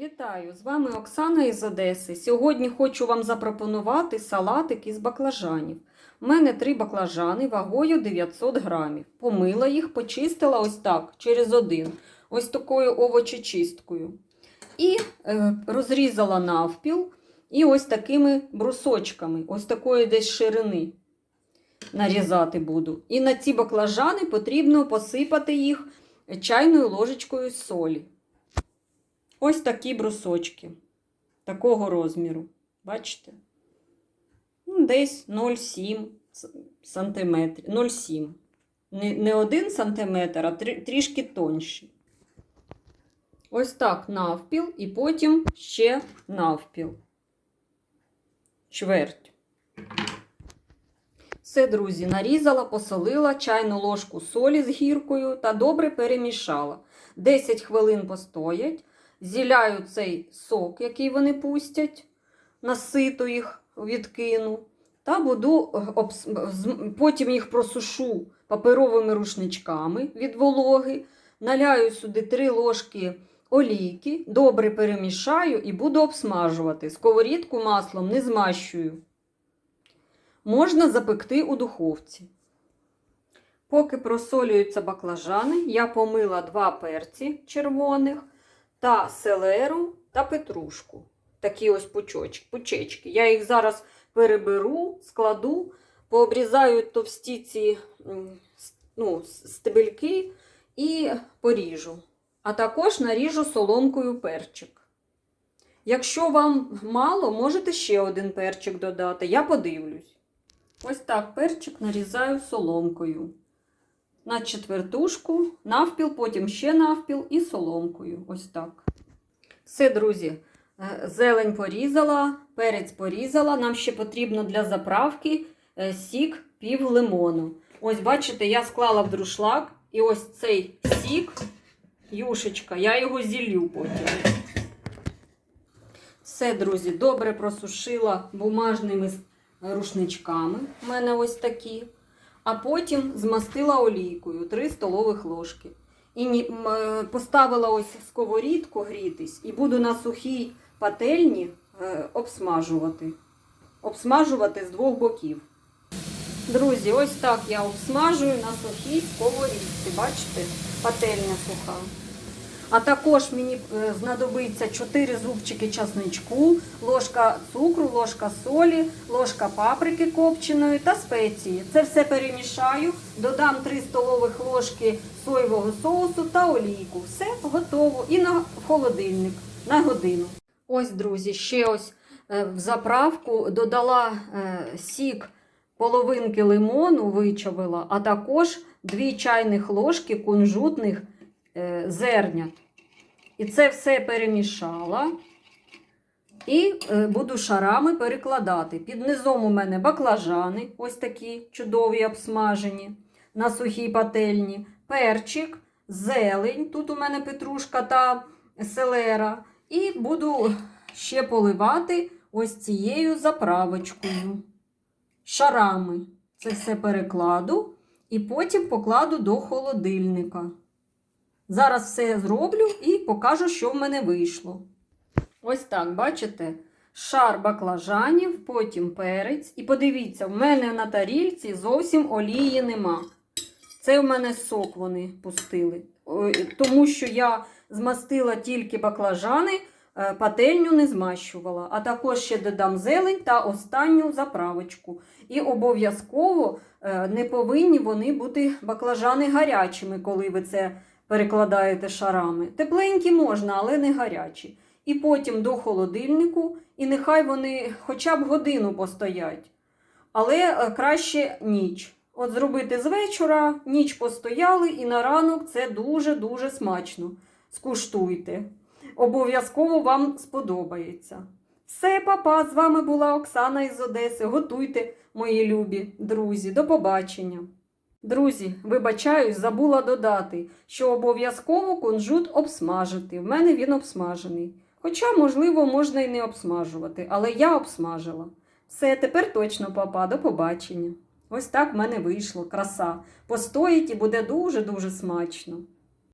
вітаю! З вами Оксана із Одеси. Сьогодні хочу вам запропонувати салатик із баклажанів. У мене три баклажани вагою 900 грамів. Помила їх, почистила ось так, через один, ось такою овочечисткою. І е, розрізала навпіл і ось такими брусочками, ось такої десь ширини нарізати буду. І на ці баклажани потрібно посипати їх чайною ложечкою солі. Ось такі брусочки такого розміру. Бачите? Ну, Десь 0,7 сантиметрів. 0,7. Не, не 1 сантиметр, а трішки тонші. Ось так навпіл, і потім ще навпіл. Чверть. Все, друзі, нарізала, посолила чайну ложку солі з гіркою та добре перемішала. 10 хвилин постоять. Зіляю цей сок, який вони пустять, наситу їх відкину. Та буду е, потім їх просушу паперовими рушничками від вологи. Наляю сюди 3 ложки олійки, добре перемішаю і буду обсмажувати. Сковорідку маслом не змащую. Можна запекти у духовці. Поки просолюються баклажани, я помила два перці червоних та селеру та петрушку. Такі ось пучочки, пучечки. Я їх зараз переберу, складу, пообрізаю товсті ці ну, стебельки і поріжу. А також наріжу соломкою перчик. Якщо вам мало, можете ще один перчик додати. Я подивлюсь. Ось так перчик нарізаю соломкою. На четвертушку, навпіл, потім ще навпіл і соломкою. Ось так. Все, друзі, е, зелень порізала, перець порізала. Нам ще потрібно для заправки е, сік пів лимону. Ось, бачите, я склала в друшлак, і ось цей сік, юшечка, я його зіллю потім. Все, друзі, добре просушила бумажними рушничками. У мене ось такі. А потім змастила олійкою 3 столових ложки. І е, поставила ось сковорідку грітись і буду на сухій пательні е, обсмажувати. Обсмажувати з двох боків. Друзі, ось так я обсмажую на сухій сковорідці. Бачите, пательня суха. А також мені е, знадобиться 4 зубчики часничку, ложка цукру, ложка солі, ложка паприки копченої та спеції. Це все перемішаю, додам 3 столових ложки соєвого соусу та олійку. Все готово і на холодильник на годину. Ось, друзі, ще ось е, в заправку додала е, сік половинки лимону, вичавила, а також 2 чайних ложки кунжутних зернят. І це все перемішала. І е, буду шарами перекладати. Під низом у мене баклажани, ось такі чудові обсмажені на сухій пательні, перчик, зелень. Тут у мене петрушка та селера. І буду ще поливати ось цією заправочкою. Шарами. Це все перекладу і потім покладу до холодильника. Зараз все зроблю і покажу, що в мене вийшло. Ось так, бачите? Шар баклажанів, потім перець. І подивіться, в мене на тарільці зовсім олії нема. Це в мене сок вони пустили. Тому що я змастила тільки баклажани, е, пательню не змащувала. А також ще додам зелень та останню заправочку. І обов'язково е, не повинні вони бути баклажани гарячими, коли ви це перекладаєте шарами. Тепленькі можна, але не гарячі. І потім до холодильнику, і нехай вони хоча б годину постоять. Але е, краще ніч. От зробити з вечора, ніч постояли, і на ранок це дуже-дуже смачно. Скуштуйте. Обов'язково вам сподобається. Все, папа, з вами була Оксана із Одеси. Готуйте, мої любі друзі. До побачення. Друзі, вибачаюсь, забула додати, що обов'язково кунжут обсмажити. В мене він обсмажений. Хоча, можливо, можна і не обсмажувати, але я обсмажила. Все, тепер точно, папа, до побачення. Ось так в мене вийшло, краса. Постоїть і буде дуже-дуже смачно.